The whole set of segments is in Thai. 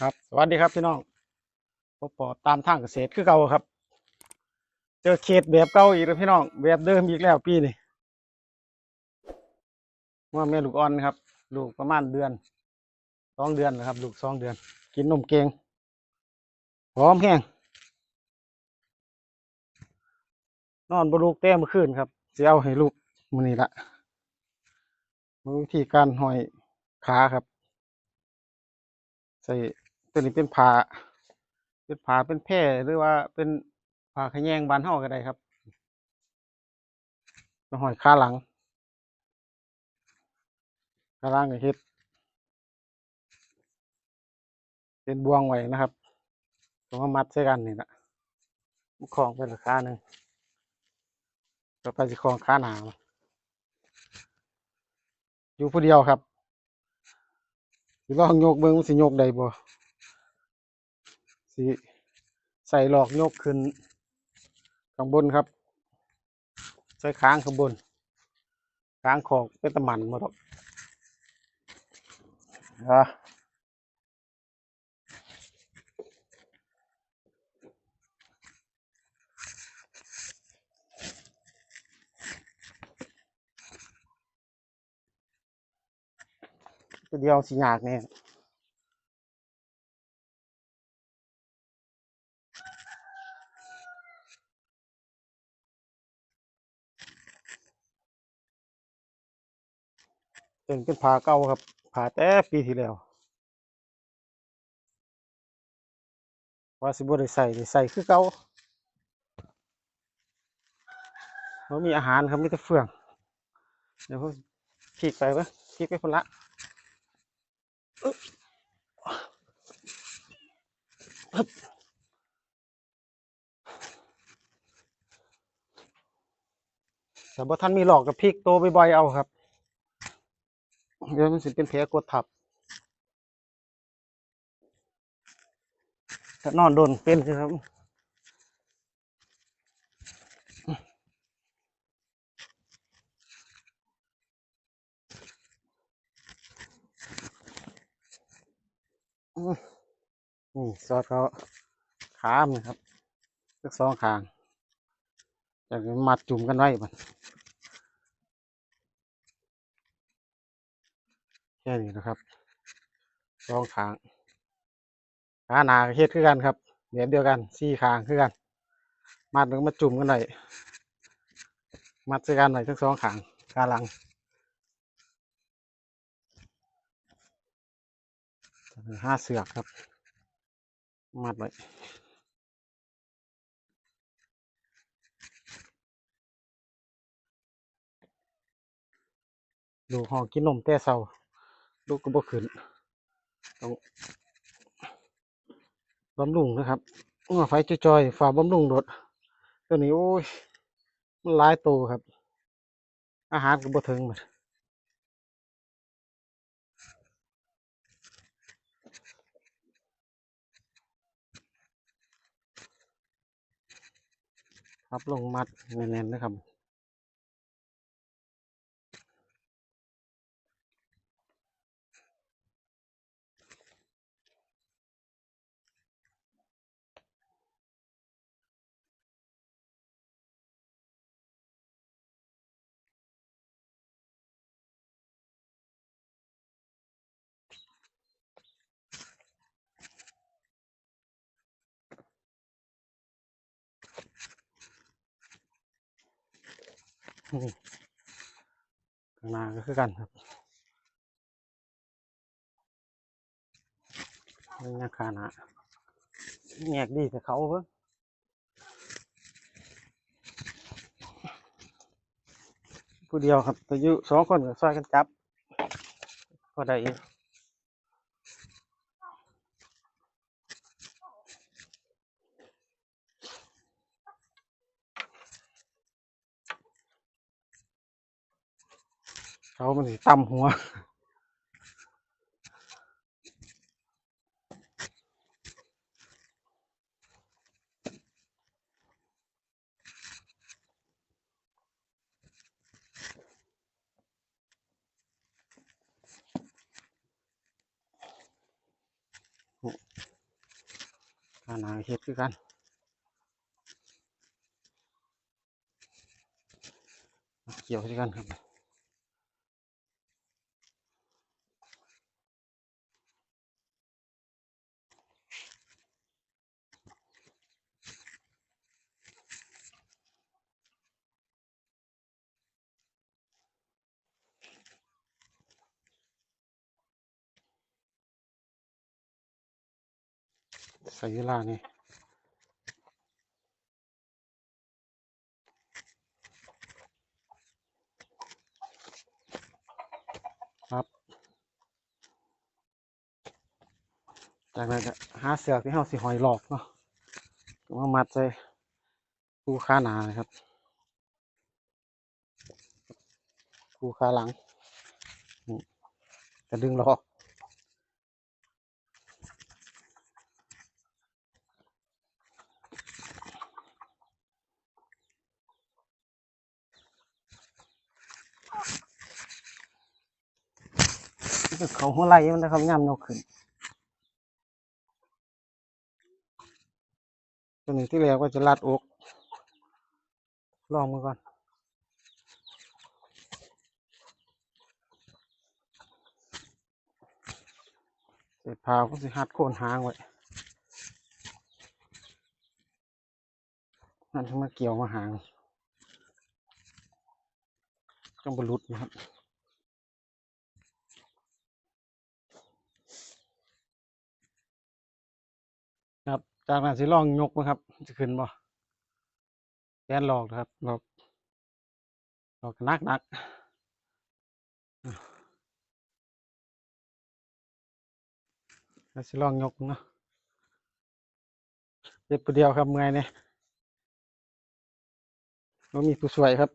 ครับ สวัสดีครับพี่น้องพบปอตามทางเกษตรคือเก่าครับ เจอเขตแบบเก่าอีกแล้วพี่น้องแบบเดิมอีกแล้วปีนี้ว่าแม่ลูกอ่อนครับ ลูกประมาณเดือนสองเดือนนะครับ ลูกสองเดือน กินนมเกงหอมแห้งนอนบลูกเต้มื่อคืนครับจะเอาให้ลูกมือนี้ละวิธีการห้อยขาครับ ใส่ ตัวนี้เป็นผ้าเป็นผ้าเป็นแพร่หรือว่าเป็นผ้าขแยงบานเฮาก็ได้ครับมาหอยขาหลังขาหลังก็เฮ็ดเป็นบวงไว้นะครับต้องมามัดใส่กันนี่แหละคล้องเป็นราคาหนึ่งต่อไปจะคลองขาหนามันอยู่ผู้เดียวครับสิลองโยกเบิ่งสิโยกได้บ่ สิใส่หลอกโยกขึ้น ข้างบนครับ ใส่ค้างข้างบน ค้างขอกเป็นตะมันหมดหรอกอะเดียวสิยากแน่ เป็นเป็นผาเก่าครับผาแต่ปีที่แล้วว่าสิบ่ได้ใส่ได้ใส่คือเก่าบ่มีอาหารครับมีแต่เฟือง เดี๋ยวผมขีกไปปะขีกไปคนละแต่บ่ท่านมีหลอกกับพริกโตบ่อยๆเอาครับ เดี๋ยวมันสิเป็นแผลกดทับถ้านอนโดนเป็นคือครับนี่ซอสเขาขามันครับทั้งสองขางจากมัดจุ่มกันไว้มัน แค่นี้นะครับสองขางขาหนาเฮ็ดคือกันครับแบบเดียวกันสี่ขางคือกัน มัดแล้วก็มาจุ่มกันไว้มัดใส่กันไว้ทั้งสองขางขาลังห้าเสือกครับ มัดไว้ลูห้องกินนมแต่เช้า ลูกก็บ่ขึ้นต้องบำรุงนะครับไฟจอยๆฝาบำรุงรถตัวนี้โอ้ยมันหลายโตครับ อาหารก็บ่ถึงหมดครับลงมัดแน่นๆนะครับ นี่ข้างหน้าก็คือกันครับนี่นะขานาแงกดีแต่เขาเพิ่งผู้เดียวครับตัวยูสองคนก็ซอยกันจับก็ได้ เขามันสิต่ำหัวโอ้าหนาเฮ็ดคือกันเกี่ยวคือกันครับ ใส่เวลานี่ครับจากนั้นก็หาเสือกที่เฮาสิหอยหลอกเนาะก็มามัดใส่คูขาหนานะครับ คูขาหลังนี่ก็ดึงหลอก เขาหัวไหล่มันนะครับย่ำนกขึ้นตัวนี้ที่แล้วก็จะลัดอกลองมือก่อนเสร็จพาวก็สิหัดโคนหางไว้นั่นจะมาเกี่ยวมาหางจังบรุษนะครับ ครับ จากนั้นสิลองยกนะครับจะขึ้นบ่แกนหลอกนะครับหลอกหลอกนักนักแล้วสิลองยกเนาะเจ็บผู้เดียวครับเมื่อยเนี่ยก็มีผู้ช่วยครับ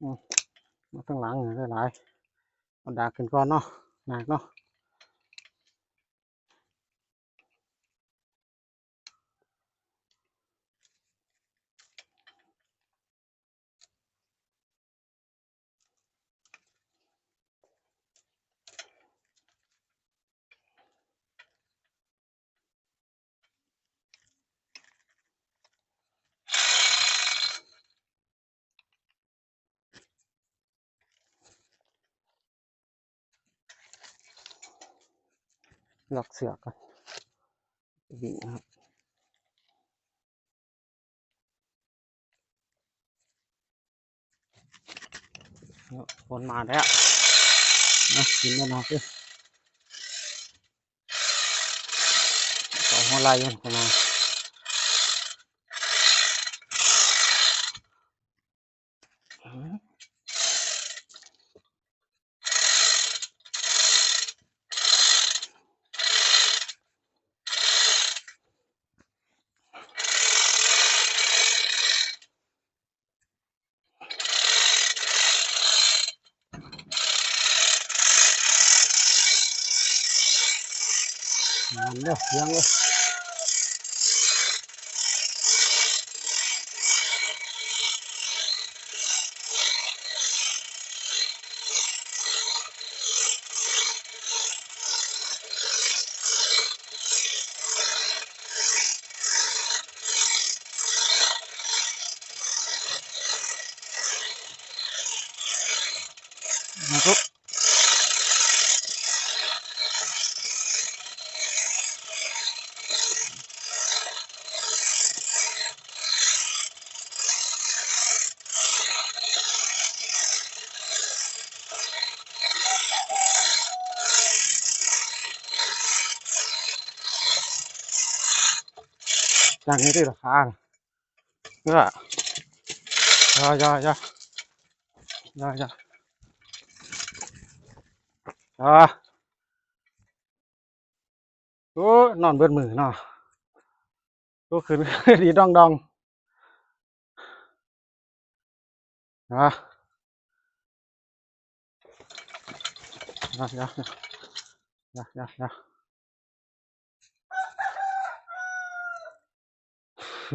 อืม มาตั้งหลังได้หลายเอาดากขึ้นก่อนเนาะหนักเนาะ หลอกเสือกก่อนวิ่งนะครับเนี่ยฝนมาแล้วนะกินแล้วเนาะสิต่อหัวไหล่มันเข้ามาอืม มันเด้อเสียงเลยนะครับอย่างนี้ด้ราคาเนี่ยยายายายายาอ่าโอ้นอนเบิดมือเนาะก็ขึ้นดีดองดองอะยายายายายาเ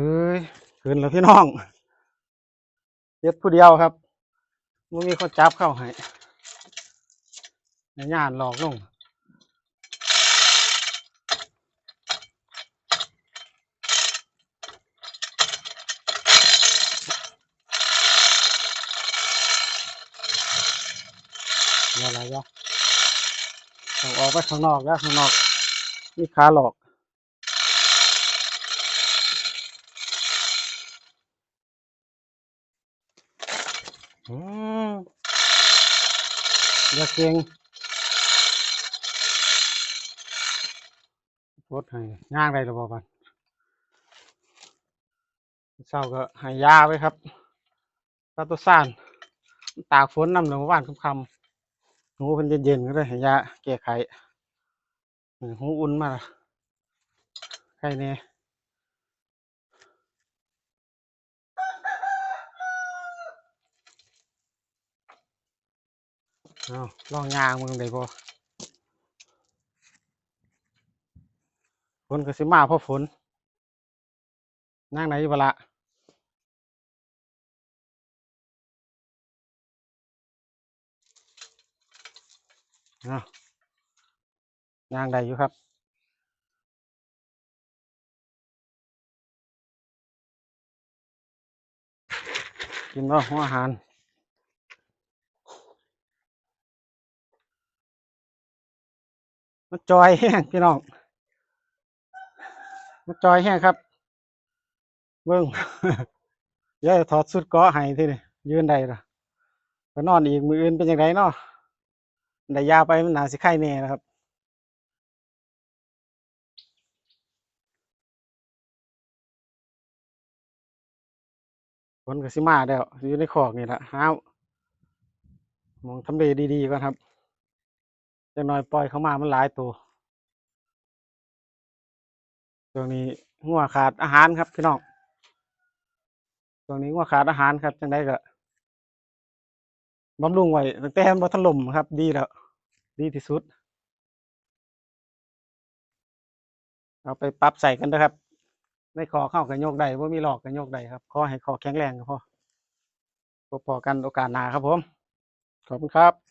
ฮ้ยขึ้นแล้วพี่น้องเจ็ดผู้เดียวครับมันมีคนจับเข้าให้ในย่านหลอกลงอะไรวะต้องออกไปข้างนอกแล้วข้างนอกมีขาหลอก อย่าเก่งรถให้ย่างได้หรือเปล่าบันเศร้าก็ห้ยยาไว้ครับตาตัวซ่านตากฝนนำหนึ่งวันคำๆหนูเป็นเย็นๆก็ได้ห้ยยาแก้ไขหูอุ่นมาละใครเนี่ย เอาลองยางมึงได้บ่ฝนก็สิมาเพราะฝนนั่งไหนอยู่บละเอายางได้อยู่ครับ กินว่าหัวอาหาร มันจอยแห้งพี่น้อง มันจอยแห้งครับ เบิ้งเดี๋ยวถอดสุดกาะให้ทีนี่ยืนได้ละก็นอนอีกมืออื่นเป็นยังไงเนาะได้ยาไปมันหนาสิไข้แน่นะครับฝนก็สิมาแล้วอยู่ในคอกนี่แหละห้าวมองทำเลดีๆก่อนครับ จะน้อยปล่อยเขามามันหลายตัวช่วงนี้งัวขาดอาหารครับพี่น้องช่วงนี้งัวขาดอาหารครับจังได้ก็บำรุงไว้ตั้งแต่มันบ่ถล่มครับ ดีแล้ว ดีที่สุด เอาไปปรับใส่กันนะครับในคอเข้ากันโยกได้ว่ามีหลอกกันโยกได้ครับขอให้คอแข็งแรงก็พอพบพอกันโอกาสหน้าครับผม ขอบคุณครับ